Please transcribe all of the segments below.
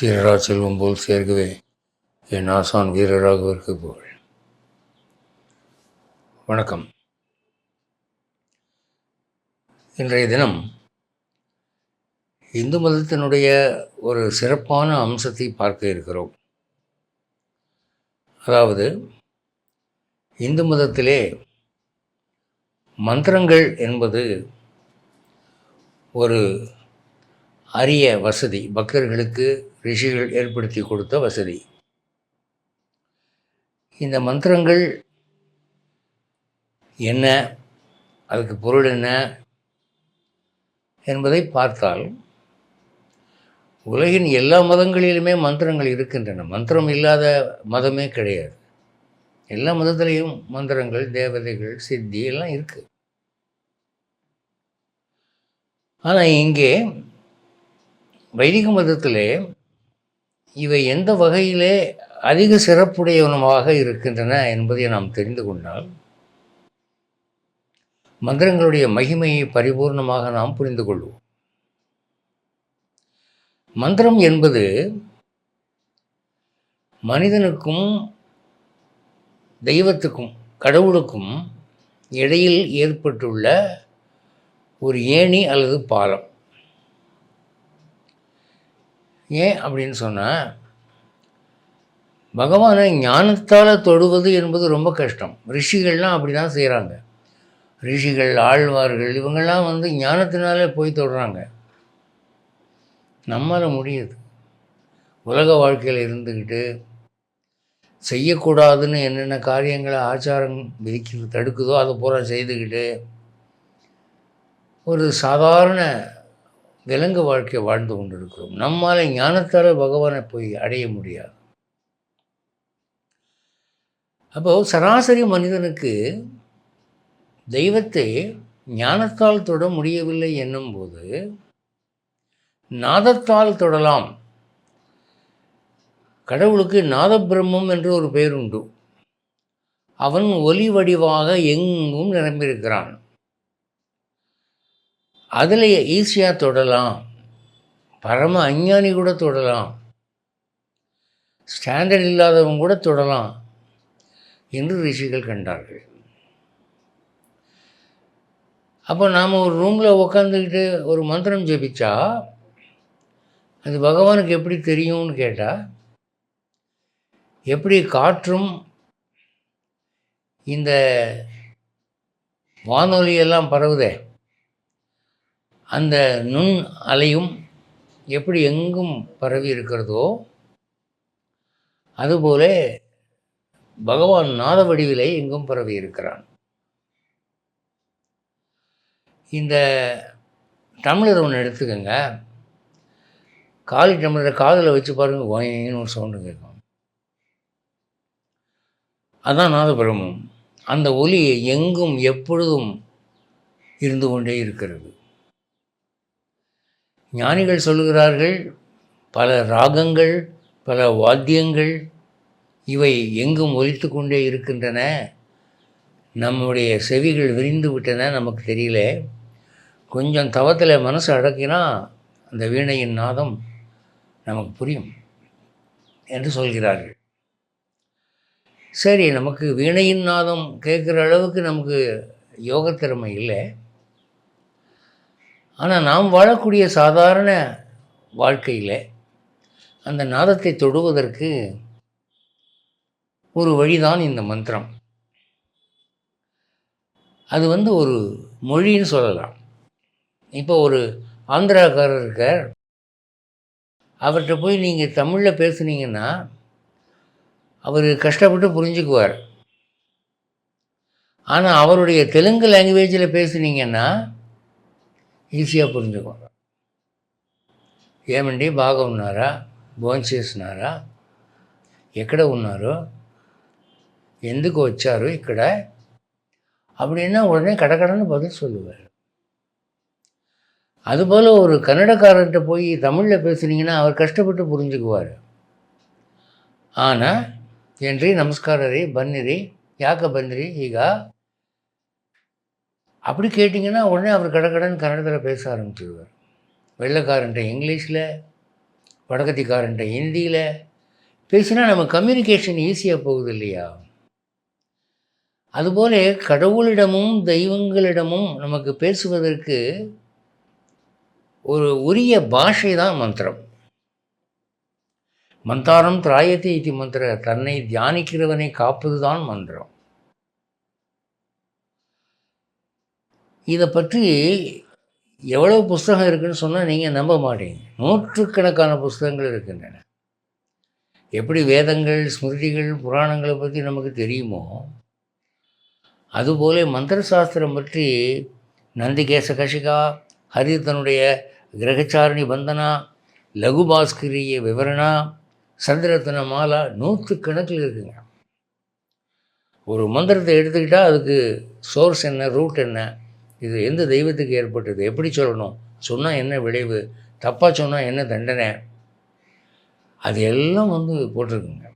சீரரா செல்வம் போல் சேர்க்கவே என் ஆசான் வீரராக புகழ் வணக்கம். இன்றைய தினம் இந்து மதத்தினுடைய ஒரு சிறப்பான அம்சத்தை பார்க்க இருக்கிறோம். அதாவது இந்து மதத்திலே மந்திரங்கள் என்பது ஒரு அரிய வசதி. பக்தர்களுக்கு ரிஷிகள் ஏற்படுத்தி கொடுத்த வசதி. இந்த மந்திரங்கள் என்ன? அதுக்கு பொருள் என்ன? என்பதை பார்த்தால் உலகின் எல்லா மதங்களிலுமே மந்திரங்கள் இருக்கின்றன. மந்திரம் இல்லாத மதமே கிடையாது. எல்லா மதத்திலையும் மந்திரங்கள் தேவதைகள் சித்தி எல்லாம் இருக்குது ஆனால் இங்கே வைதிக மதத்திலே இவை எந்த வகையிலே அதிக சிறப்புடையவனமாக இருக்கின்றன என்பதை நாம் தெரிந்து கொண்டால் மந்திரங்களுடைய மகிமையை பரிபூர்ணமாக நாம் புரிந்து கொள்வோம். மந்திரம் என்பது மனிதனுக்கும் தெய்வத்துக்கும் கடவுளுக்கும் இடையில் ஏற்பட்டுள்ள ஒரு ஏணி அல்லது பாலம். ஏன் அப்படின்னு சொன்னால் பகவானை ஞானத்தால் தொடுவது என்பது ரொம்ப கஷ்டம். ரிஷிகள்லாம் அப்படி தான் செய்கிறாங்க ரிஷிகள் ஆழ்வார்கள் இவங்கெல்லாம் வந்து ஞானத்தினாலே போய் தொடுறாங்க. நம்மளால் முடியுது. உலக வாழ்க்கையில் இருந்துக்கிட்டு செய்யக்கூடாதுன்னு என்னென்ன காரியங்களை ஆச்சாரம் விதிக்கிறது தடுக்குதோ அதை பூரா செய்துக்கிட்டு ஒரு சாதாரண விலங்கு வாழ்க்கையை வாழ்ந்து கொண்டிருக்கிறோம். நம்மால் ஞானத்தால் பகவானை போய் அடைய முடியாது. அப்போது சராசரி மனிதனுக்கு தெய்வத்தை ஞானத்தால் தொட முடியவில்லை என்னும்போது நாதத்தால் தொடலாம். கடவுளுக்கு நாதபிரம்மம் என்று ஒரு பெயர் உண்டு அவன் ஒலி வடிவாக எங்கும் நிரம்பியிருக்கிறான். அதில் ஈஸியாக தொடலாம். பரம அஞ்ஞானி கூட தொடலாம். ஸ்டாண்டர்ட் இல்லாதவங்க கூட தொடலாம். என்று ரிஷிகள் கண்டார்கள். அப்போ நாம் ஒரு ரூமில் உக்காந்துக்கிட்டு ஒரு மந்திரம் ஜெபிச்சா அது பகவானுக்கு எப்படி தெரியும்னு கேட்டால் எப்படி காற்றும் இந்த வானொலியெல்லாம் பரவுதே? அந்த நுண் அலையும் எப்படி எங்கும் பரவி இருக்கிறதோ அதுபோல பகவான் நாத வடிவிலே எங்கும் பரவி இருக்கிறான். இந்த டம்ளர் ஒன்று எடுத்துக்கோங்க. காலி டம்ளரை காதில் வச்சு பாருங்கள் ஒயின்னு ஒரு சவுண்டு கேட்கும். அதான் நாதபிரமம் அந்த ஒலி எங்கும் எப்பொழுதும் இருந்து கொண்டே இருக்கிறது. ஞானிகள் சொல்லுகிறார்கள் பல ராகங்கள் பல வாத்தியங்கள் இவை எங்கும் ஒலித்து கொண்டே இருக்கின்றன. நம்முடைய செவிகள் விரிந்து விட்டன நமக்கு தெரியல. கொஞ்சம் தவத்தில் மனசு அடக்கினா அந்த வீணையின் நாதம் நமக்கு புரியும் என்று சொல்கிறார்கள். சரி நமக்கு வீணையின் நாதம் கேட்குற அளவுக்கு நமக்கு யோகத்திறமை இல்லை. ஆனால் நாம் வாழக்கூடிய சாதாரண வாழ்க்கையில் அந்த நாதத்தை தொடுவதற்கு ஒரு வழிதான் இந்த மந்திரம். அது வந்து ஒரு மொழின்னு சொல்லலாம். இப்போ ஒரு ஆந்திராக்காரர் இருக்கார். அவர்கிட்ட போய் நீங்கள் தமிழில் பேசுனீங்கன்னா அவர் கஷ்டப்பட்டு புரிஞ்சுக்குவார். ஆனால் அவருடைய தெலுங்கு லாங்குவேஜில் பேசுனீங்கன்னா ஈஸியாக పురించుకోవడం ஏமண்டி బాగా ఉన్నారా భోజనం చేసినారా ఎక్కడ ఉన్నారు ఎందుకు వచ్చారు ఇక్కడ அப்படின்னா உடனே கடக்கடன்னு பதில் சொல்லுவார். அதுபோல் ஒரு கன்னடக்காரர்கிட்ட போய் தமிழில் பேசுனீங்கன்னா அவர் கஷ்டப்பட்டு புரிஞ்சுக்குவார். ஆனால் என்றி நமஸ்காரரி பன்னிரி யாக்க பன்னிரி ஈகா அப்படி கேட்டிங்கன்னா உடனே அவர் கடக்கடன் கன்னடத்தில் பேச ஆரம்பிச்சிடுவார். வெள்ளைக்காரன்ட்ட இங்கிலீஷில் வடக்கத்திக்காரன்ட்ட ஹிந்தியில். பேசினா நம்ம கம்யூனிகேஷன் ஈஸியாக போகுது இல்லையா? அதுபோல கடவுளிடமும் தெய்வங்களிடமும் நமக்கு பேசுவதற்கு ஒரு உரிய பாஷை தான் மந்திரம். மந்தாரம் திராயத்தை இத்தி மந்திர தன்னை தியானிக்கிறவனை காப்பது தான் மந்திரம். இதை பற்றி எவ்வளவு புஸ்தகம் இருக்குன்னு சொன்னால் நீங்கள் நம்ப மாட்டீங்க. நூற்றுக்கணக்கான புஸ்தகங்கள் இருக்கின்றன. எப்படி வேதங்கள் ஸ்மிருதிகள் புராணங்களை பற்றி நமக்கு தெரியுமோ அதுபோல மந்திர சாஸ்திரம் பற்றி நந்திகேச கஷிகா ஹரிதனுடைய கிரகச்சாரணி பந்தனா லகுபாஸ்கரிய விவரணா சந்திரத்தன மாலா நூற்றுக்கணக்கில் இருக்குங்க. ஒரு மந்திரத்தை எடுத்துக்கிட்டால் அதுக்கு சோர்ஸ் என்ன ரூட் என்ன இது எந்த தெய்வத்துக்கு ஏற்பட்டது? எப்படி சொல்லணும்? சொன்னால் என்ன விளைவு? தப்பாக சொன்னால் என்ன தண்டனை? அது எல்லாம் வந்து போட்டிருக்குங்க.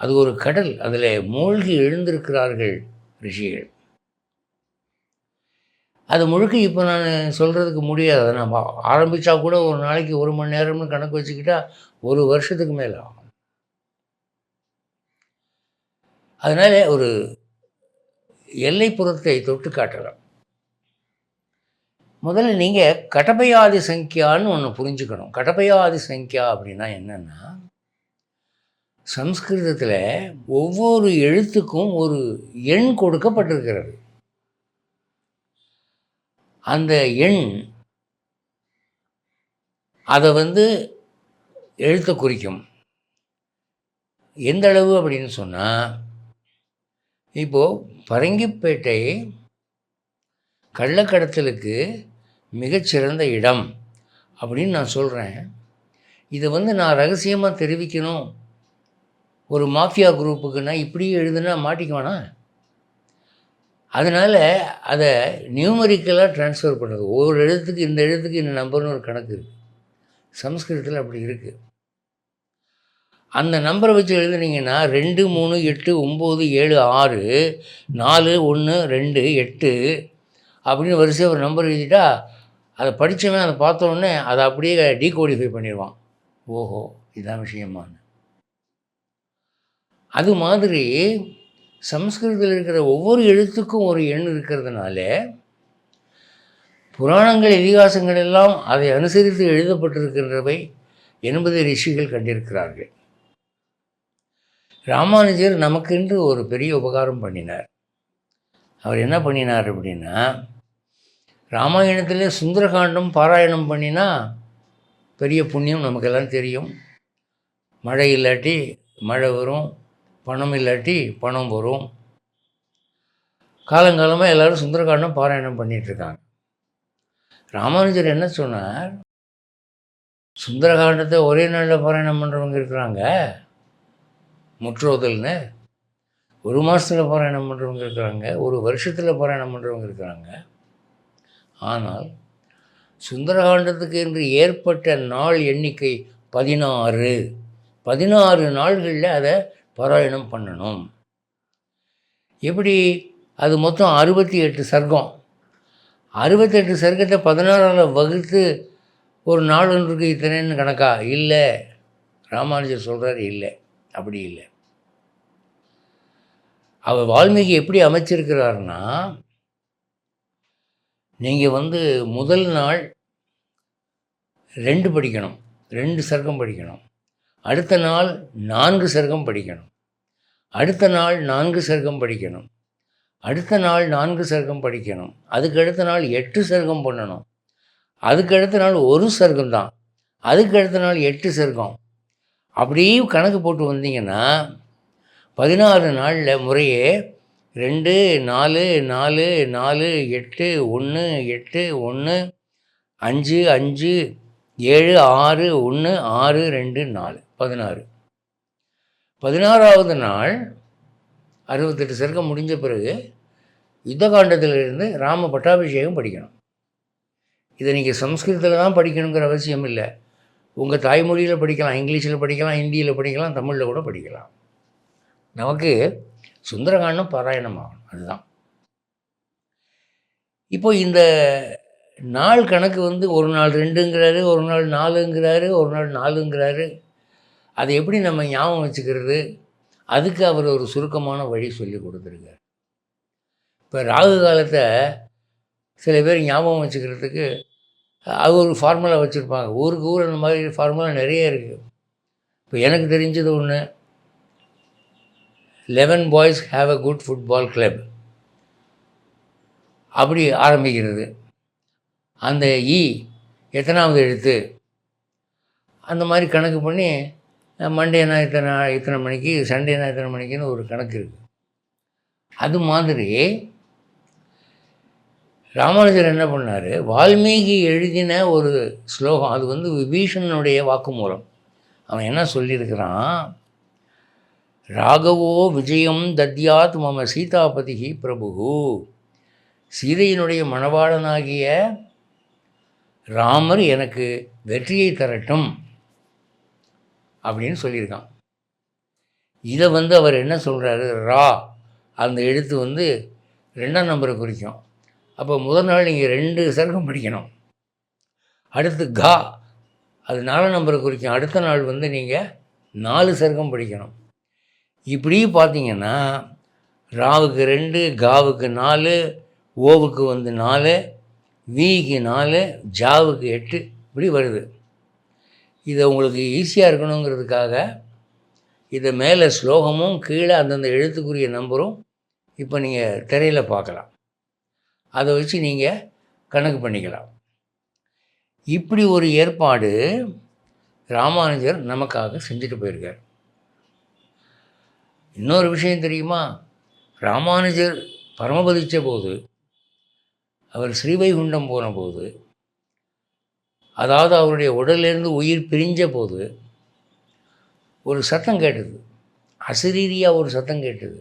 அது ஒரு கடல். அதில் மூழ்கி எழுந்திருக்கிறார்கள் ரிஷிகள். அது முழுக்க இப்போ நான் சொல்கிறதுக்கு முடியாது. அதை நான் ஆரம்பித்தா கூட ஒரு நாளைக்கு ஒரு மணி நேரம்னு கணக்கு வச்சுக்கிட்டா ஒரு வருஷத்துக்கு மேலே ஆகும். அதனால் ஒரு எல்லைப்புறத்தை தொட்டு காட்டலாம். முதல்ல நீங்கள் கடபயாதி சங்கியான்னு ஒன்று புரிஞ்சுக்கணும். கடபயாதி சங்கியா அப்படின்னா என்னென்னா சம்ஸ்கிருதத்தில் ஒவ்வொரு எழுத்துக்கும் ஒரு எண் கொடுக்கப்பட்டிருக்கிறது. அந்த எண் அதை வந்து எழுத்தை குறிக்கும். எந்த அளவு அப்படின்னு சொன்னால் இப்போது பரங்கிப்பேட்டை கள்ளக்கடத்தலுக்கு மிகச்சிறந்த இடம் அப்படின்னு நான் சொல்கிறேன் இதை வந்து நான் ரகசியமாக தெரிவிக்கணும். ஒரு மாஃபியா குரூப்புக்குன்னா இப்படியே எழுதுனா மாட்டிக்குவானா? அதனால் அதை நியூமரிக்கலாக ட்ரான்ஸ்ஃபர் பண்ணுறது. ஒவ்வொரு எழுத்துக்கு இந்த எழுத்துக்கு இந்த நம்பர்னு ஒரு கணக்கு இருக்குது சம்ஸ்கிருதத்தில் அப்படி இருக்குது அந்த நம்பரை வச்சு எழுதுனீங்கன்னா ரெண்டு மூணு எட்டு ஒம்பது ஏழு ஆறு நாலு ஒன்று ரெண்டு எட்டு அப்படின்னு வரிசையாக ஒரு நம்பர் எழுதிட்டா அதை படித்தவன் அதை பார்த்தோன்னே அதை அப்படியே டீகோடிஃபை பண்ணிடுவான். ஓஹோ இதுதான் விஷயமானு அது மாதிரி சம்ஸ்கிருதத்தில் இருக்கிற ஒவ்வொரு எழுத்துக்கும் ஒரு எண் இருக்கிறதுனால புராணங்கள் இதிகாசங்கள் எல்லாம் அதை அனுசரித்து எழுதப்பட்டிருக்கின்றவை என்பதை ரிஷிகள் கண்டிருக்கிறார்கள். ராமானுஜர் நமக்கென்று ஒரு பெரிய உபகாரம் பண்ணினார். அவர் என்ன பண்ணினார் அப்படின்னா ராமாயணத்திலே சுந்தரகாண்டம் பாராயணம் பண்ணினா பெரிய புண்ணியம் நமக்கெல்லாம் தெரியும். மழை இல்லாட்டி மழை வரும் பணம் இல்லாட்டி பணம் வரும். காலங்காலமாக எல்லோரும் சுந்தரகாண்டம் பாராயணம் பண்ணிகிட்ருக்காங்க ராமானுஜர் என்ன சொன்னார்? சுந்தரகாண்டத்தை ஒரே நாளில் பாராயணம் பண்ணுறவங்க இருக்கிறாங்க. முற்றோதல்னு. ஒரு மாதத்தில் பாராயணம் பண்ணுறவங்க இருக்கிறாங்க ஒரு வருஷத்தில் பாராயணம் பண்ணுறவங்க இருக்கிறாங்க. ஆனால் சுந்தரகாண்டத்துக்கு என்று ஏற்பட்ட நாள் எண்ணிக்கை பதினாறு. பதினாறு நாள்களில் அதை பாராயணம் பண்ணணும். எப்படி? அது மொத்தம் அறுபத்தி எட்டு சர்க்கம். அறுபத்தெட்டு சர்க்கத்தை பதினாறால் வகுத்து ஒரு நாள் ஒன்றுக்கு இத்தனைன்னு கணக்கா? இல்லை. ராமானுஜர் சொல்கிறார் இல்லை. அப்படி இல்லை. அவர் வால்மீகி எப்படி அமைச்சிருக்கிறார்னா நீங்கள் வந்து முதல் நாள் ரெண்டு படிக்கணும் ரெண்டு சர்க்கம் படிக்கணும். அடுத்த நாள் நான்கு சர்க்கம் படிக்கணும். அடுத்த நாள் நான்கு சர்க்கம் படிக்கணும். அடுத்த நாள் நான்கு சர்க்கம் படிக்கணும். அதுக்கு அடுத்த நாள் எட்டு சர்க்கம் பண்ணணும். அதுக்கு அடுத்த நாள் ஒரு சர்க்கம் தான் அதுக்கு அடுத்த நாள் எட்டு சர்க்கம். அப்படியே கணக்கு போட்டு வந்தீங்கன்னா பதினாறு நாளில் முறையே ரெண்டு நாலு நாலு நாலு எட்டு ஒன்று எட்டு ஒன்று அஞ்சு அஞ்சு ஏழு ஆறு ஒன்று ஆறு ரெண்டு நாலு பதினாறு. பதினாறாவது நாள் அறுபத்தெட்டு சருக்கம் முடிஞ்ச பிறகு யுத்தகாண்டத்திலிருந்து ராம பட்டாபிஷேகம் படிக்கணும். இதை நீங்கள் சம்ஸ்கிருதத்தில் தான் படிக்கணுங்கிற அவசியம் இல்லை. உங்கள் தாய்மொழியில் படிக்கலாம் இங்கிலீஷில் படிக்கலாம் ஹிந்தியில் படிக்கலாம் தமிழில் கூட படிக்கலாம். நமக்கு சுந்தரகாண்டம் பாராயணம் ஆகணும் அதுதான். இப்போ இந்த நாள் கணக்கு வந்து ஒரு நாள் ரெண்டுங்கிறாரு ஒரு நாள் நாலுங்கிறாரு ஒரு நாள் நாலுங்கிறாரு. அதை எப்படி நம்ம ஞாபகம் வச்சுக்கிறது? அதுக்கு அவர் ஒரு சுருக்கமான வழி சொல்லி கொடுத்துருக்கார். இப்போ ராகு காலத்தை சில பேர் ஞாபகம் வச்சுக்கிறதுக்கு அது ஒரு ஃபார்முலா வச்சுருப்பாங்க. ஊருக்கு ஊர் அந்த மாதிரி ஃபார்முலா நிறைய இருக்குது இப்போ எனக்கு தெரிஞ்சது ஒன்று eleven boys have a good football club அப்படி ஆரம்பிக்கிறது. அந்த இ எத்தனாவது எழுத்து? அந்த மாதிரி கணக்கு பண்ணி மண்டேனா இத்தனை இத்தனை மணிக்கு சண்டேனா இத்தனை மணிக்குன்னு ஒரு கணக்கு இருக்குது அது மாதிரி ராமானுஜர் என்ன பண்ணார்? வால்மீகி எழுதின ஒரு ஸ்லோகம் அது வந்து விபீஷணனுடைய வாக்குமூலம். அவன் என்ன சொல்லியிருக்கிறான்? ராகவோ விஜயம் தத்யாத் மம சீதாபதிகி பிரபு. சீதையினுடைய மணவாளனாகிய ராமர் எனக்கு வெற்றியை தரட்டும் அப்படின்னு சொல்லியிருக்கான். இதை வந்து அவர் என்ன சொல்கிறாரு ரா. அந்த எழுத்து வந்து ரெண்டாம் நம்பரை குறிக்கும். அப்போ முதல் நாள் நீங்கள் ரெண்டு சர்க்கம் படிக்கணும். அடுத்து கா. அது நாலாம் நம்பரை குறிக்கும். அடுத்த நாள் வந்து நீங்கள் நாலு சர்க்கம் படிக்கணும். இப்படி பார்த்தீங்கன்னா ராவுக்கு ரெண்டு காவுக்கு நாலு ஓவுக்கு வந்து நாலு விக்கு நாலு ஜாவுக்கு எட்டு இப்படி வருது. இதை உங்களுக்கு ஈஸியாக இருக்கணுங்கிறதுக்காக இதை மேலே ஸ்லோகமும் கீழே அந்தந்த எழுத்துக்குரிய நம்பரும் இப்போ நீங்கள் திரையில் பார்க்கலாம். அதை வச்சு நீங்கள் கணக்கு பண்ணிக்கலாம். இப்படி ஒரு ஏற்பாடு ராமானுஜர் நமக்காக செஞ்சுட்டு போயிருக்கார். இன்னொரு விஷயம் தெரியுமா? ராமானுஜர் பரமபதித்த போது அவர் ஸ்ரீவைகுண்டம் போன போது அதாவது அவருடைய உடலிலிருந்து உயிர் பிரிஞ்ச போது ஒரு சத்தம் கேட்டது. அசரீரியாக ஒரு சத்தம் கேட்டது.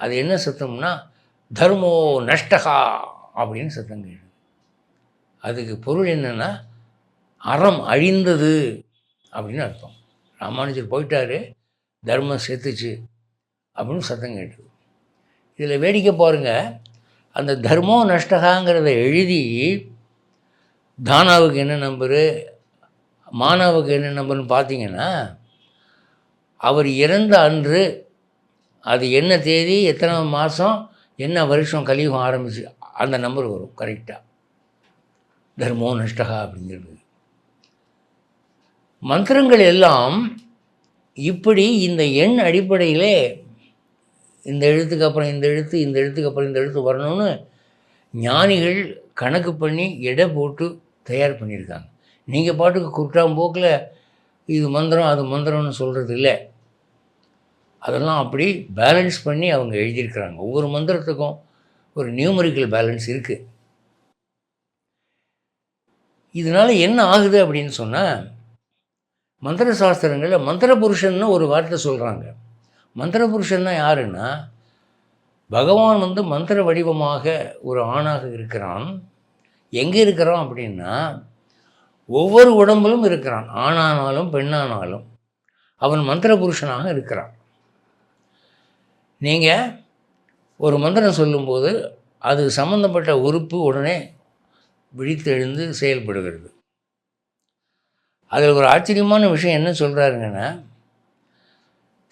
அது என்ன சத்தம்னா தர்மோ நஷ்டகா அப்படின்னு சத்தம் கேட்டது அதுக்கு பொருள் என்னென்னா அறம் அழிந்தது அப்படின்னு அர்த்தம். ராமானுஜர் போயிட்டாரு தர்மம் செத்துச்சு அப்படின்னு சத்தம் கேட்டது இதில் வேடிக்கை பாருங்கள் அந்த தர்மோ நஷ்டகாங்கிறத எழுதி தானாவுக்கு என்ன நம்பரு மானாவுக்கு என்ன நம்பர்னு பார்த்தீங்கன்னா அவர் இறந்த அன்று அது என்ன தேதி எத்தனை மாதம் என்ன வருஷம் கலியுகம் ஆரம்பிச்சு அந்த நம்பர் வரும் கரெக்டாக தர்மோ நஷ்டகா அப்படிங்கிறது. மந்திரங்கள் எல்லாம் இப்படி இந்த எண் அடிப்படையிலே இந்த எழுத்துக்கு அப்புறம் இந்த எழுத்து இந்த எழுத்துக்கு அப்புறம் இந்த எழுத்து வரணும்னு ஞானிகள் கணக்கு பண்ணி எடை போட்டு தயார் பண்ணியிருக்காங்க. நீங்கள் பாட்டுக்கு குற்றாம்போக்கில் இது மந்திரம் அது மந்திரம்னு சொல்கிறது இல்லை அதெல்லாம் அப்படி பேலன்ஸ் பண்ணி அவங்க எழுதியிருக்கிறாங்க. ஒவ்வொரு மந்திரத்துக்கும் ஒரு நியூமரிக்கல் பேலன்ஸ் இருக்குது இதனால் என்ன ஆகுது அப்படின்னு சொன்னால் மந்திர சாஸ்திரங்களில் மந்திர புருஷன்னு ஒரு வார்த்தை சொல்கிறாங்க மந்திர புருஷன்னா யாருன்னா பகவான் வந்து மந்திர வடிவமாக ஒரு ஆணாக இருக்கிறான். எங்கே இருக்கிறான் அப்படின்னா ஒவ்வொரு உடம்பிலும் இருக்கிறான். ஆணானாலும் பெண்ணானாலும். அவன் மந்திர புருஷனாக இருக்கிறான். நீங்கள் ஒரு மந்திரம் சொல்லும்போது அது சம்மந்தப்பட்ட உறுப்பு உடனே விழித்தெழுந்து செயல்படுகிறது. அதில் ஒரு ஆச்சரியமான விஷயம் என்ன சொல்கிறாருங்கன்னா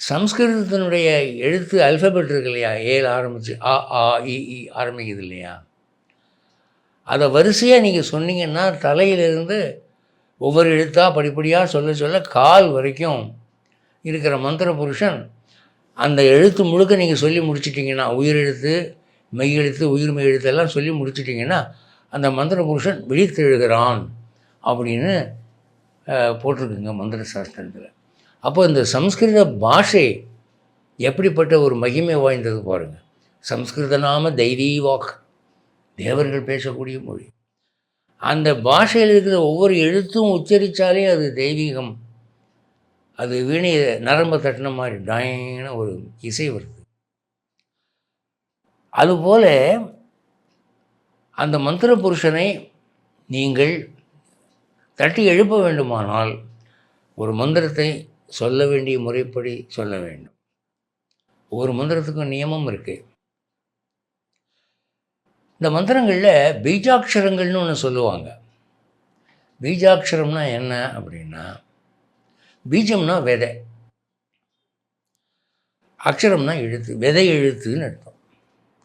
சம்ஸ்கிருதத்தினுடைய எழுத்து அல்ஃபபெட் இருக்கு இல்லையா? ஏல் ஆரம்பித்து ஆ ஆ இ இ ஆரம்பிக்குது இல்லையா? அதை வரிசையாக நீங்கள் சொன்னீங்கன்னா தலையிலிருந்து ஒவ்வொரு எழுத்தாக படிப்படியாக சொல்ல சொல்ல கால் வரைக்கும் இருக்கிற மந்திர புருஷன் அந்த எழுத்து முழுக்க நீங்கள் சொல்லி முடிச்சிட்டிங்கன்னா உயிரெழுத்து மெய்யெழுத்து உயிர் மெய் எழுத்து எல்லாம் சொல்லி முடிச்சிட்டிங்கன்னா அந்த மந்திர புருஷன் விழித்தெழுகிறான் அப்படின்னு போட்டிருக்குங்க மந்திர சாஸ்திரத்தில். அப்போ இந்த சம்ஸ்கிருத பாஷை எப்படிப்பட்ட ஒரு மகிமை வாய்ந்தது பாருங்கள் சம்ஸ்கிருத நாம தெய்வீ வாக் தேவர்கள் பேசக்கூடிய மொழி. அந்த பாஷையில் இருக்கிற ஒவ்வொரு எழுத்தும் உச்சரித்தாலே அது தெய்வீகம். அது வீணை நரம்பு தட்டின மாதிரி டயன ஒரு இசை வருது. அதுபோல் அந்த மந்திர புருஷனை நீங்கள் தட்டி எழுப்ப வேண்டுமானால் ஒரு மந்திரத்தை சொல்ல வேண்டிய முறைப்படி சொல்ல வேண்டும். ஒவ்வொரு மந்திரத்துக்கும் நியமம் இருக்குது இந்த மந்திரங்களில் பீஜாட்சரங்கள்னு ஒன்று சொல்லுவாங்க. பீஜாட்சரம்னா என்ன அப்படின்னா பீஜம்னா விதை. அக்ஷரம்னா எழுத்து விதை எழுத்துன்னு அர்த்தம்.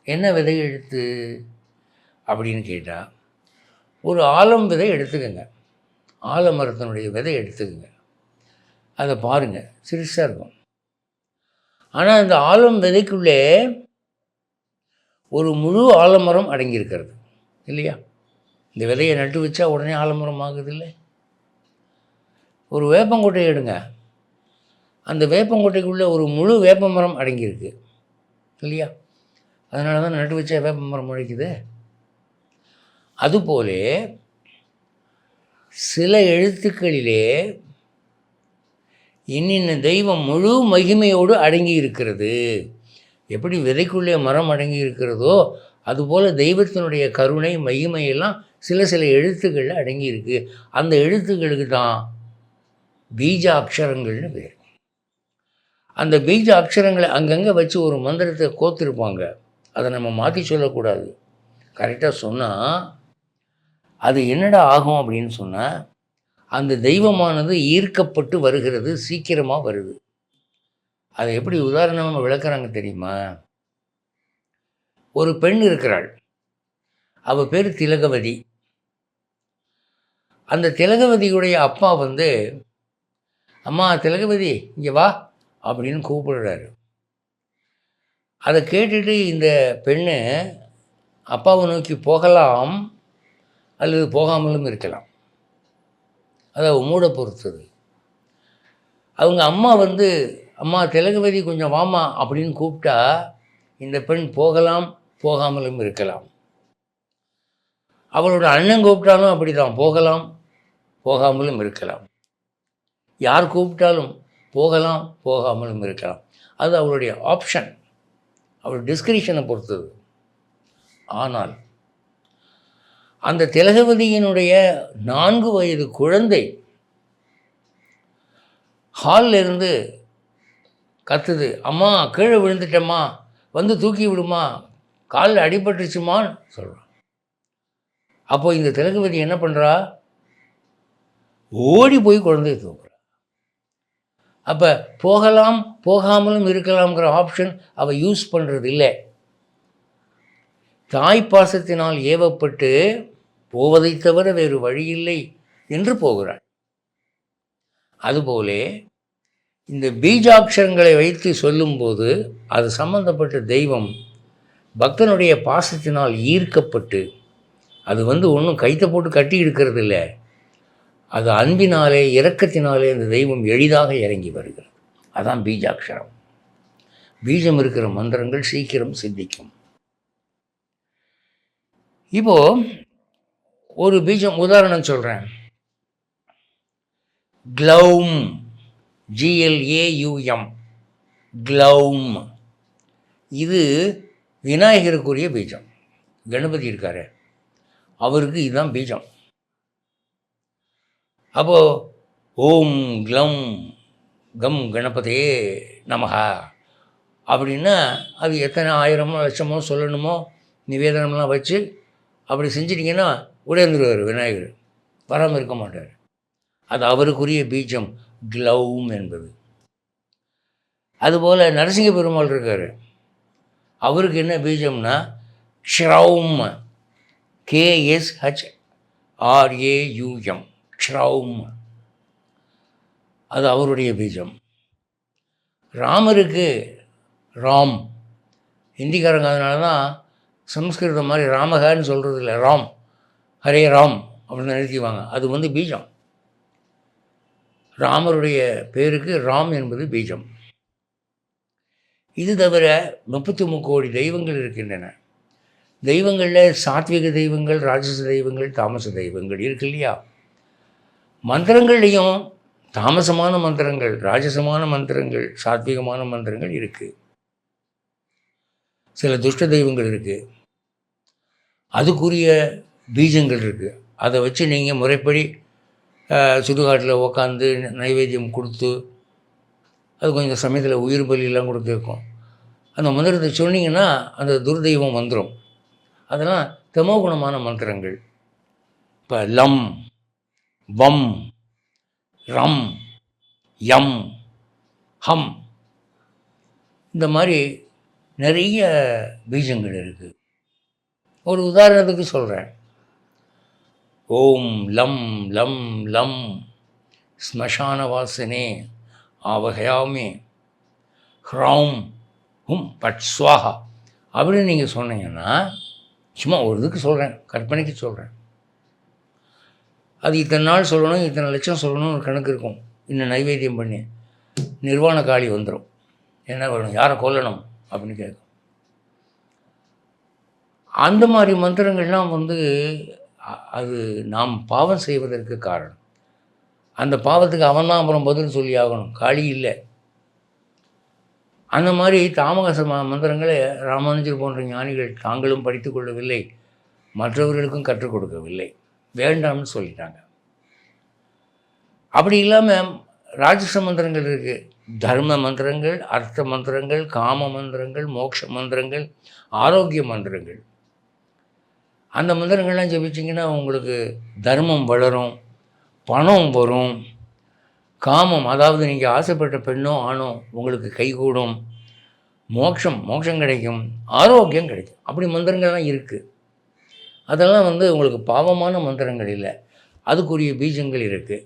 என்ன விதை எழுத்து? அப்படின்னு கேட்டால் ஒரு ஆலம் விதை எடுத்துக்கோங்க. ஆலமரத்தினுடைய விதை எடுத்துக்கோங்க. அதை பாருங்கள் சிறுசாக இருக்கும். ஆனால் அந்த ஆலம் விதைக்குள்ளே ஒரு முழு ஆலமரம் அடங்கியிருக்கிறது இல்லையா? இந்த விதையை நட்டு வச்சா உடனே ஆலமரம் ஆகுது இல்லை? ஒரு வேப்பங்கொட்டையை எடுங்க. அந்த வேப்பங்கொட்டைக்குள்ளே ஒரு முழு வேப்ப மரம் அடங்கியிருக்கு. இல்லையா? அதனால தான் நட்டு வச்சா வேப்ப மரம் முளைக்குது. அதுபோலே சில எழுத்துக்களிலே இன்னின்ன தெய்வம் முழு மகிமையோடு அடங்கி இருக்கிறது எப்படி விதைக்குள்ளே மரம் அடங்கி இருக்கிறதோ அதுபோல் தெய்வத்தினுடைய கருணை மகிமையெல்லாம் சில சில எழுத்துக்களில் அடங்கியிருக்கு. அந்த எழுத்துக்களுக்கு தான் பீஜ அக்ஷரங்கள்னு பேர். அந்த பீஜ அக்ஷரங்களை அங்கங்கே வச்சு ஒரு மந்திரத்தை கோத்திருப்பாங்க. அதை நம்ம மாற்றி சொல்லக்கூடாது. கரெக்டாக சொன்னால் அது என்னடா ஆகும் அப்படின்னு சொன்னால் அந்த தெய்வமானது ஈர்க்கப்பட்டு வருகிறது சீக்கிரமாக வருது. அதை எப்படி உதாரணமாக விளக்குறாங்க தெரியுமா? ஒரு பெண் இருக்கிறாள். அவள் பேர் திலகவதி. அந்த திலகவதியுடைய அப்பா வந்து அம்மா திலகவதி இங்கே வா அப்படின்னு கூப்பிடுறாரு. அதை கேட்டுட்டு இந்த பெண்ணு அப்பாவை நோக்கி போகலாம் அல்லது போகாமலும் இருக்கலாம். அதை மூட பொறுத்தது. அவங்க அம்மா வந்து அம்மா திலகவதி கொஞ்சம் வாமா அப்படின்னு கூப்பிட்டா இந்த பெண் போகலாம் போகாமலும் இருக்கலாம். அவளோட அண்ணன் கூப்பிட்டாலும் அப்படி தான் போகலாம் போகாமலும் இருக்கலாம். யார் கூப்பிட்டாலும் போகலாம் போகாமலும் இருக்கலாம். அது அவருடைய ஆப்ஷன் அவர் டிஸ்கிரிப்ஷனை பொறுத்தது. ஆனால் அந்த திலகவதியினுடைய நான்கு வயது குழந்தை ஹாலில் இருந்து கத்துது அம்மா கீழே விழுந்துட்டம்மா வந்து தூக்கி விடுமா காலில் அடிபட்டுச்சுமான்னு சொல்கிறான் அப்போ இந்த திலகவதி என்ன பண்ணுறா ஓடி போய் குழந்தைய தூக்குறா. அப்போ போகலாம் போகாமலும் இருக்கலாம்ங்கிற ஆப்ஷன் அவள் யூஸ் பண்ணுறது இல்லை தாய் பாசத்தினால் ஏவப்பட்டு போவதை தவிர வேறு வழியில்லை என்று போகிறாள். அதுபோலே இந்த பீஜாட்சரங்களை வைத்து சொல்லும்போது அது சம்பந்தப்பட்ட தெய்வம் பக்தனுடைய பாசத்தினால் ஈர்க்கப்பட்டு அது வந்து ஒன்றும் கைத்தை போட்டு கட்டி இருக்கிறது இல்லை அது அன்பினாலே இரக்கத்தினாலே அந்த தெய்வம் எளிதாக இறங்கி வருகிறது. அதான் பீஜாட்சரம். பீஜம் இருக்கிற மந்திரங்கள் சீக்கிரம் சித்திக்கும். இப்போ ஒரு பீஜம் உதாரணம் சொல்கிறேன் க்ளௌம் ஜிஎல்ஏயுஎம் க்ளௌம். இது விநாயகருக்குரிய பீஜம். கணபதி இருக்காரு. அவருக்கு இதுதான் பீஜம். அப்போது ஓம் க்ளம் கம் கணபதே நமகா அப்படின்னா அது எத்தனை ஆயிரமோ லட்சமோ சொல்லணுமோ நிவேதனம்லாம் வச்சு அப்படி செஞ்சிட்டிங்கன்னா உடைந்துருவார் விநாயகர். வராமல் இருக்க மாட்டார். அது அவருக்குரிய பீஜம் க்ளவும் என்பது. அதுபோல் நரசிங்க பெருமாள் இருக்கார். அவருக்கு என்ன பீஜம்னா க்ஷௌம் கேஎஸ்ஹெச் ஆர்ஏயூஎம் க்ஷௌம் அது அவருடைய பீஜம். ராமருக்கு ராம். ஹிந்திக்காரங்க அதனால தான் சம்ஸ்கிருதம் மாதிரி ராமகான்னு சொல்கிறது இல்லை ராம். ஹரே ராம் அப்படின்னு நிறுத்திவாங்க அது வந்து பீஜம். ராமருடைய பேருக்கு ராம் என்பது பீஜம். இது தவிர முப்பத்தி முக்கோடி தெய்வங்கள் இருக்கின்றன. தெய்வங்களில் சாத்விக தெய்வங்கள் ராட்சச தெய்வங்கள் தாமச தெய்வங்கள் இருக்கு இல்லையா? மந்திரங்கள்லேயும் தாமசமான மந்திரங்கள் ராஜசமான மந்திரங்கள் சாத்விகமான மந்திரங்கள் இருக்குது சில துஷ்ட தெய்வங்கள் இருக்குது அதுக்குரிய பீஜங்கள் இருக்குது அதை வச்சு நீங்கள் முறைப்படி சுடுகாட்டில் உக்காந்து நைவேத்தியம் கொடுத்து அது கொஞ்சம் சமயத்தில் உயிர் பலியெல்லாம் கொடுத்துருக்கோம் அந்த மந்திரத்தை சொன்னீங்கன்னா அந்த துர்தெய்வம் வந்துடும் அதெல்லாம் தமோ குணமான மந்திரங்கள். இப்போ லம் வம் ரம் யம் ஹம். இந்த மாதிரி நிறைய பீஜங்கள் இருக்குது ஒரு உதாரணத்துக்கு சொல்கிறேன் ஓம் லம் லம் லம் ஸ்மசான வாசனே ஆவகையாமே ஹ்ராம் ஹும் பட் ஸ்வாஹா அப்படின்னு நீங்கள் சொன்னீங்கன்னா சும்மா ஒரு இதுக்கு சொல்கிறேன் கற்பனைக்கு சொல்கிறேன் அது இத்தனை நாள் சொல்லணும் இத்தனை லட்சம் சொல்லணும்னு ஒரு கணக்கு இருக்கும். இன்னும் நைவேத்தியம் பண்ணி நிர்வாண காளி வந்துடும் என்ன வேணும் யாரை கொல்லணும் அப்படின்னு கேட்கும். அந்த மாதிரி மந்திரங்கள்லாம் வந்து அது நாம் பாவம் செய்வதற்கு காரணம். அந்த பாவத்துக்கு அவன் தான் அப்புறம் பதில் சொல்லி ஆகணும். காளி இல்லை. அந்த மாதிரி தாமகச மந்திரங்களை ராமானுஜர் போன்ற ஞானிகள் தாங்களும் படித்து கொள்ளவில்லை. மற்றவர்களுக்கும் கற்றுக் கொடுக்கவில்லை. வேண்டாம்னு சொல்லிட்டாங்க. அப்படி இல்லாமல் ராஜச மந்திரங்கள் இருக்குது தர்ம மந்திரங்கள் அர்த்த மந்திரங்கள் காம மந்திரங்கள் மோட்ச மந்திரங்கள் ஆரோக்கிய மந்திரங்கள். அந்த மந்திரங்கள்லாம் ஜெபிச்சிங்கன்னா உங்களுக்கு தர்மம் வளரும் பணம் வரும் காமம் அதாவது நீங்கள் ஆசைப்பட்ட பெண்ணோ ஆணோ உங்களுக்கு கைகூடும் மோட்சம் மோட்சம் கிடைக்கும் ஆரோக்கியம் கிடைக்கும். அப்படி மந்திரங்கள்லாம் இருக்குது அதெல்லாம் வந்து உங்களுக்கு பாவமான மந்திரங்கள் இல்லை. அதுக்குரிய பீஜங்கள் இருக்குது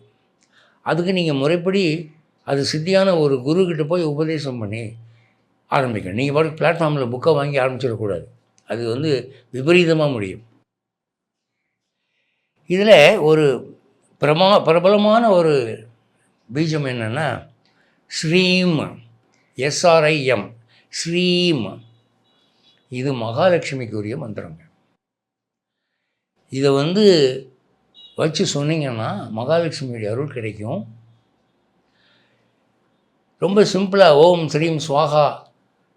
அதுக்கு நீங்கள் முறைப்படி அது சித்தியான ஒரு குருக்கிட்ட போய் உபதேசம் பண்ணி ஆரம்பிக்கணும். நீங்கள் பாட்டு பிளாட்ஃபார்மில் புக்கை வாங்கி ஆரம்பிச்சிடக்கூடாது. அது வந்து விபரீதமாக முடியும். இதில் ஒரு பிரமா பிரபலமான ஒரு பீஜம் என்னென்னா ஸ்ரீம் எஸ்ஆர்ஐஎம் ஸ்ரீம். இது மகாலட்சுமிக்குரிய மந்திரங்க. இதை வந்து வச்சு சொன்னீங்கன்னா மகாலட்சுமியுடைய அருள் கிடைக்கும். ரொம்ப சிம்பிளாக ஓம் ஸ்ரீம் சுவாகா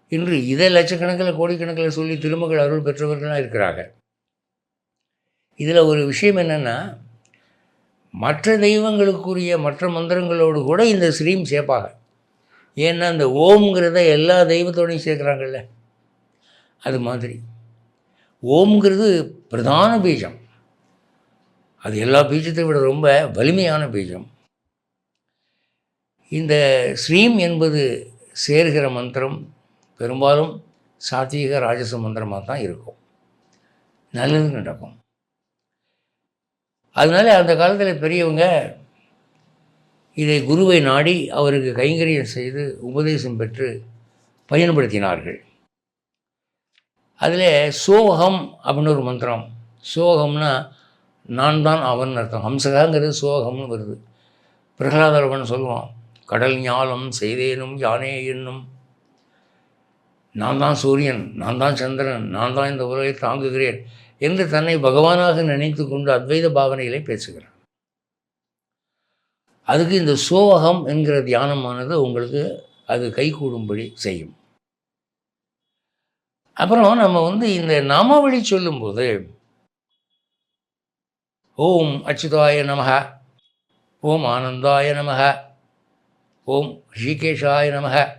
என்று இதை லட்சக்கணக்கில் கோடிக்கணக்கில் சொல்லி திருமகள் அருள் பெற்றவர்களாக இருக்கிறாங்க. இதில் ஒரு விஷயம் என்னென்னா மற்ற தெய்வங்களுக்குரிய மற்ற மந்திரங்களோடு கூட இந்த ஸ்ரீம் சேர்ப்பாங்க. ஏன்னா இந்த ஓம்ங்கிறத எல்லா தெய்வத்தோடையும் சேர்க்குறாங்கல்ல. அது மாதிரி. ஓம்ங்கிறது பிரதான பீஜம். அது எல்லா பீஜத்தை விட ரொம்ப வலிமையான பீஜம். இந்த ஸ்ரீம் என்பது சேர்கிற மந்திரம் பெரும்பாலும் சாத்வீக ராஜச மந்திரமாக தான் இருக்கும். நல்லது நடக்கும். அதனால அந்த காலத்தில் பெரியவங்க இதை குருவை நாடி அவருக்கு கைங்கரியம் செய்து உபதேசம் பெற்று பயன்படுத்தினார்கள். அதில் சோகம் அப்படின்னு ஒரு மந்திரம். சோகம்னா நான் தான் அவன் அர்த்தம். ஹம்சகாங்கிறது சோகம்னு வருது. பிரகலாதரவன் சொல்லுவான் கடல் ஞாலம் செய்தேனும் யானே என்னும். நான் தான் சூரியன் நான் தான் சந்திரன் நான் தான் இந்த உலகை தாங்குகிறேன் என்று தன்னை பகவானாக நினைத்து கொண்டு அத்வைத பாவனைகளை பேசுகிறான். அதுக்கு இந்த சோகம் என்கிற தியானமானது உங்களுக்கு அது கைகூடும்படி செய்யும். அப்புறம் நம்ம வந்து இந்த நாமாவளி சொல்லும்போது ஓம் அச்சுதாய நமக. ஓம் ஆனந்தாய நமக. ஓம் ரிஷிகேஷாய நமக.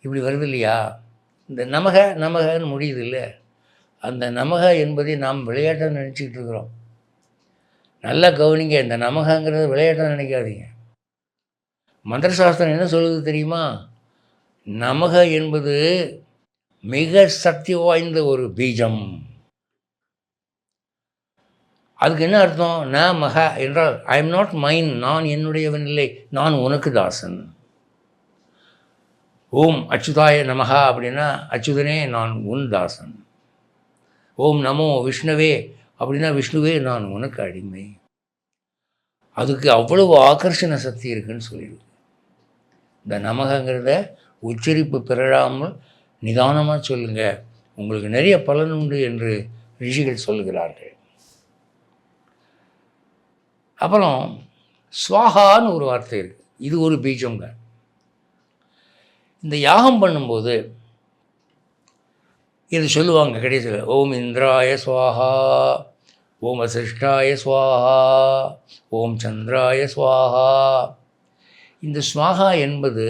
இப்படி வருது இல்லையா? இந்த நமக நமகன்னு முடியுது இல்லை. அந்த நமக என்பதை நாம் விளையாட்டாக நினச்சிக்கிட்டு இருக்கிறோம். நல்லா கவனிங்க இந்த நமகங்கிறது விளையாட்டாக நினைக்காதீங்க. மந்திரசாஸ்திரம் என்ன சொல்லுது தெரியுமா? நமக என்பது மிக சக்தி வாய்ந்த ஒரு பீஜம். அதுக்கு என்ன அர்த்தம்? ந மக என்றால் ஐ எம் நாட் மைன் நான் என்னுடையவன் இல்லை. நான் உனக்கு தாசன். ஓம் அச்சுதாய நமகா அப்படின்னா அச்சுதனே நான் உன் தாசன். ஓம் நமோ விஷ்ணுவே அப்படின்னா விஷ்ணுவே நான் உனக்கு அடிமை. அதுக்கு அவ்வளவு ஆகர்ஷண சக்தி இருக்குன்னு சொல்லிடுது இந்த நமகங்கிறத உச்சரிப்பு பிறழாமல் நிதானமாக சொல்லுங்கள் உங்களுக்கு நிறைய பலன் உண்டு என்று ரிஷிகள் சொல்லுகிறார்கள். அப்புறம் ஸ்வாகான்னு ஒரு வார்த்தை இருக்குது இது ஒரு பீஜங்க இந்த யாகம் பண்ணும்போது இது சொல்லுவாங்க கடைசியில் ஓம் இந்திராய ஸ்வாஹா ஓம் வசிஷ்டாய ஸ்வாஹா ஓம் சந்திராய ஸ்வாஹா இந்த ஸ்வாஹா என்பது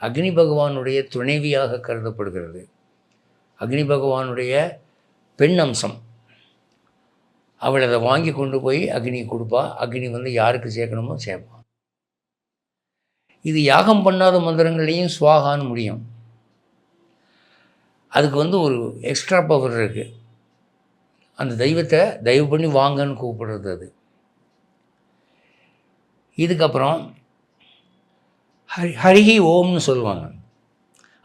அக்னி பகவானுடைய துணைவியாக கருதப்படுகிறது. அக்னி பகவானுடைய பெண் அம்சம் அவள் அதை வாங்கி கொண்டு போய் அக்னி கொடுப்பா. அக்னி வந்து யாருக்கு சேர்க்கணுமோ சேர்ப்பான் இது யாகம் பண்ணாத மந்திரங்கள்லேயும் சுவாகான்னு முடியும். அதுக்கு வந்து ஒரு எக்ஸ்ட்ரா பவர் இருக்குது அந்த தெய்வத்தை தயவு பண்ணி வாங்கன்னு கூப்பிடுறது அது. இதுக்கப்புறம் ஹரி ஹரிஹி ஓம்னு சொல்லுவாங்க.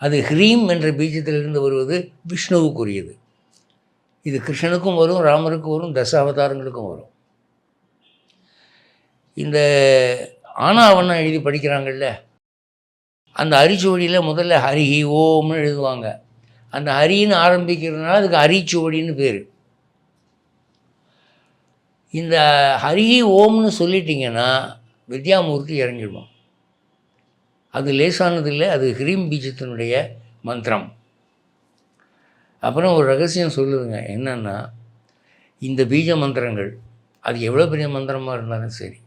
அது ஹ்ரீம் என்ற பீஜத்திலிருந்து வருவது விஷ்ணுவுக்குரியது. இது கிருஷ்ணனுக்கும் வரும் ராமருக்கும் வரும் தசாவதாரங்களுக்கும் வரும். இந்த ஆனாவண்ணம் எழுதி படிக்கிறாங்கல்ல அந்த அரிச்சுவடியில் முதல்ல ஹரிஹி ஓம்னு எழுதுவாங்க. அந்த ஹரின்னு ஆரம்பிக்கிறதுனால அதுக்கு அரிச்சுவடின்னு பேர். இந்த ஹரிஹி ஓம்னு சொல்லிட்டிங்கன்னா வித்யாமூர்த்தி இறங்கிடுவோம் அது லேசானது இல்லை அது ஹிரீம் பீஜத்தினுடைய மந்திரம். அப்புறம் ஒரு ரகசியம் சொல்லுதுங்க என்னென்னா இந்த பீஜ மந்திரங்கள் அது எவ்வளோ பெரிய மந்திரமாக இருந்தாலும் சரி.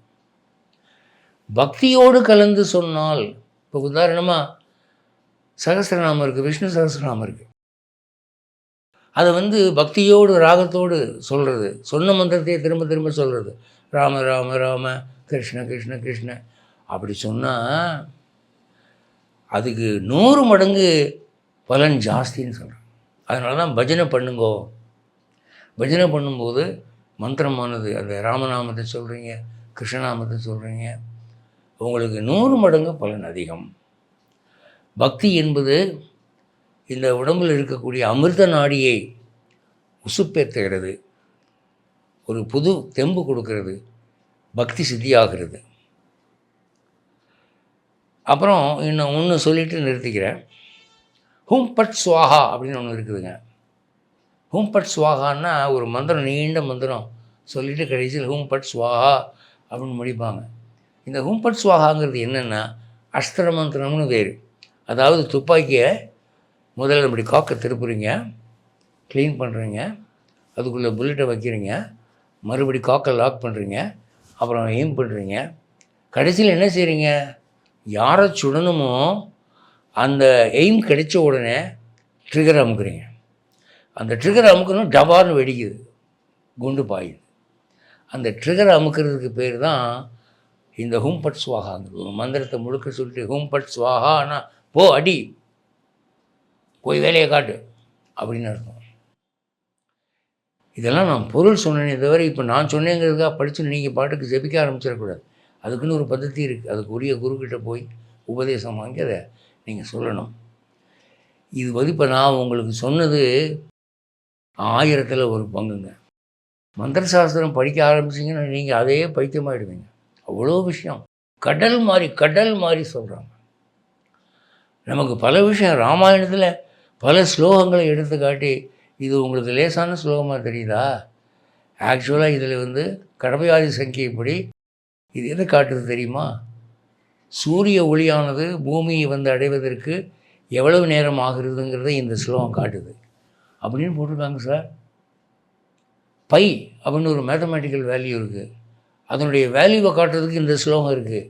பக்தியோடு கலந்து சொன்னால் இப்போ உதாரணமாக சகசிரநாமம் இருக்குது விஷ்ணு சகசிரநாமம் இருக்குது அதை வந்து பக்தியோடு ராகத்தோடு சொல்கிறது சொன்ன மந்திரத்தையே திரும்ப திரும்ப சொல்கிறது ராம ராம ராம கிருஷ்ண கிருஷ்ண கிருஷ்ண. அப்படி சொன்னால் அதுக்கு நூறு மடங்கு பலன் ஜாஸ்தின்னு சொல்கிறேன் அதனால தான் பஜனை பண்ணுங்கோ. பஜனை பண்ணும்போது மந்திரமானது அந்த ராமநாமத்தை சொல்கிறீங்க கிருஷ்ணநாமத்தை சொல்கிறீங்க உங்களுக்கு நூறு மடங்கு பலன் அதிகம். பக்தி என்பது இந்த உடம்பில் இருக்கக்கூடிய அமிர்த நாடியை உசுப்பேற்றுகிறது ஒரு புது தெம்பு கொடுக்கிறது பக்தி சித்தியாகிறது. அப்புறம் இன்னும் ஒன்று சொல்லிட்டு நிறுத்திக்கிறேன். ஹூம் பட் ஸ்வாஹா அப்படின்னு ஒன்று இருக்குதுங்க. ஹூம் பட் ஸ்வாஹான்னா ஒரு மந்திரம் நீண்ட மந்திரம் சொல்லிட்டு கடைசியில் ஹூம் பட் ஸ்வாஹா அப்படின்னு முடிப்பாங்க. இந்த ஹூம் பட் சுவாகாங்கிறது என்னென்னா அஸ்திர மந்திரம்னு வேறு அதாவது துப்பாக்கியை முதல்ல இப்படி காக்க திருப்புறீங்க க்ளீன் பண்ணுறீங்க அதுக்குள்ளே புல்லட்டை வைக்கிறீங்க மறுபடி காக்கை லாக் பண்ணுறீங்க அப்புறம் எய்ம் பண்ணுறீங்க கடைசியில் என்ன செய்கிறீங்க யாரை சுடணுமோ அந்த எய்ம் கிடைச்ச உடனே ட்ரிகர் அமுக்குறீங்க. அந்த ட்ரிகர் அமுக்கணும் டபார்னு வெடிக்குது. குண்டு பாயுது. அந்த ட்ரிகர் அமுக்கிறதுக்கு பேர் தான் இந்த ஹூம்பட் ஸ்வாகாங்கிறது மந்திரத்தை முழுக்க சொல்லிட்டு ஹூம்பட் சுவாகானா போ அடி போய் வேலையை காட்டு அப்படின்னு அர்த்தம். இதெல்லாம் நான் பொருள் சொன்னேனே தவிர இப்போ நான் சொன்னேங்கிறதுக்காக படித்து நீங்கள் பாட்டுக்கு ஜெபிக்க ஆரம்பிச்சிடக்கூடாது. அதுக்குன்னு ஒரு பద్ధதி இருக்குது அதுக்கு உரிய குருக்கிட்ட போய் உபதேசம் வாங்கி அதை நீங்கள் சொல்லணும். இது வந்து இப்போ நான் உங்களுக்கு சொன்னது ஆயிரத்தில் ஒரு பங்குங்க. மந்திர சாஸ்திரம் படிக்க ஆரம்பிச்சிங்கன்னா நீங்கள் அதே பைத்தியமாகிடுவீங்க அவ்வளோ விஷயம். கடல் மாதிரி கடல் மாதிரி சொல்கிறாங்க நமக்கு பல விஷயம் ராமாயணத்தில் பல ஸ்லோகங்களை எடுத்து காட்டி இது உங்களுக்கு லேசான ஸ்லோகமாக தெரியுதா? ஆக்சுவலாக இதில் வந்து கடமையாதி சங்கியப்படி இது எதை காட்டுது தெரியுமா? சூரிய ஒளியானது பூமியை வந்து அடைவதற்கு எவ்வளவு நேரம் ஆகிறதுங்கிறத இந்த ஸ்லோகம் காட்டுது. அப்படின்னு போட்டிருக்காங்க சார். பை அப்படின்னு ஒரு மேத்தமேட்டிக்கல் வேல்யூ இருக்குது அதனுடைய வேல்யூவை காட்டுறதுக்கு இந்த ஸ்லோகம் இருக்குது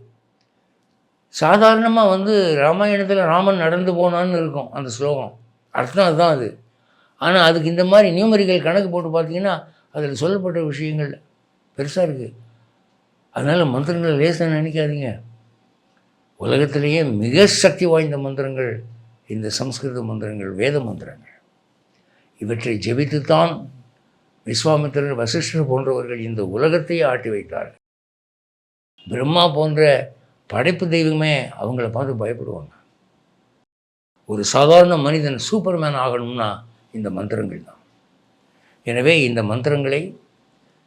சாதாரணமாக வந்து ராமாயணத்தில் ராமன் நடந்து போனான்னு இருக்கும் அந்த ஸ்லோகம். அர்த்தம் அதுதான் அது. ஆனால் அதுக்கு இந்த மாதிரி நியூமரிக்கல் கணக்கு போட்டு பார்த்தீங்கன்னா அதில் சொல்லப்பட்ட விஷயங்கள் பெருசாக இருக்குது அதனால் மந்திரங்கள் லேசாக நினைக்காதீங்க. உலகத்திலேயே மிக சக்தி வாய்ந்த மந்திரங்கள் இந்த சம்ஸ்கிருத மந்திரங்கள் வேத மந்திரங்கள். இவற்றை ஜெபித்துத்தான் விஸ்வாமித்திரர் வசிஷ்டர் போன்றவர்கள் இந்த உலகத்தையே ஆட்டி வைத்தார்கள். பிரம்மா போன்ற படைப்பு தெய்வமே அவங்கள பார்த்து பயப்படுவாங்க. ஒரு சாதாரண மனிதன் சூப்பர்மேன் ஆகணும்னா இந்த மந்திரங்கள் தான். எனவே இந்த மந்திரங்களை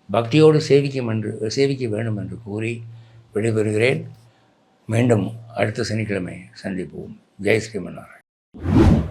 பக்தியோடு சேவிக்கும் என்று சேவிக்க வேண்டும் என்று கூறி விடைபெறுகிறேன். மீண்டும் அடுத்த சனிக்கிழமை சந்திப்போம். ஜெய் ஸ்ரீமன்னாராயண்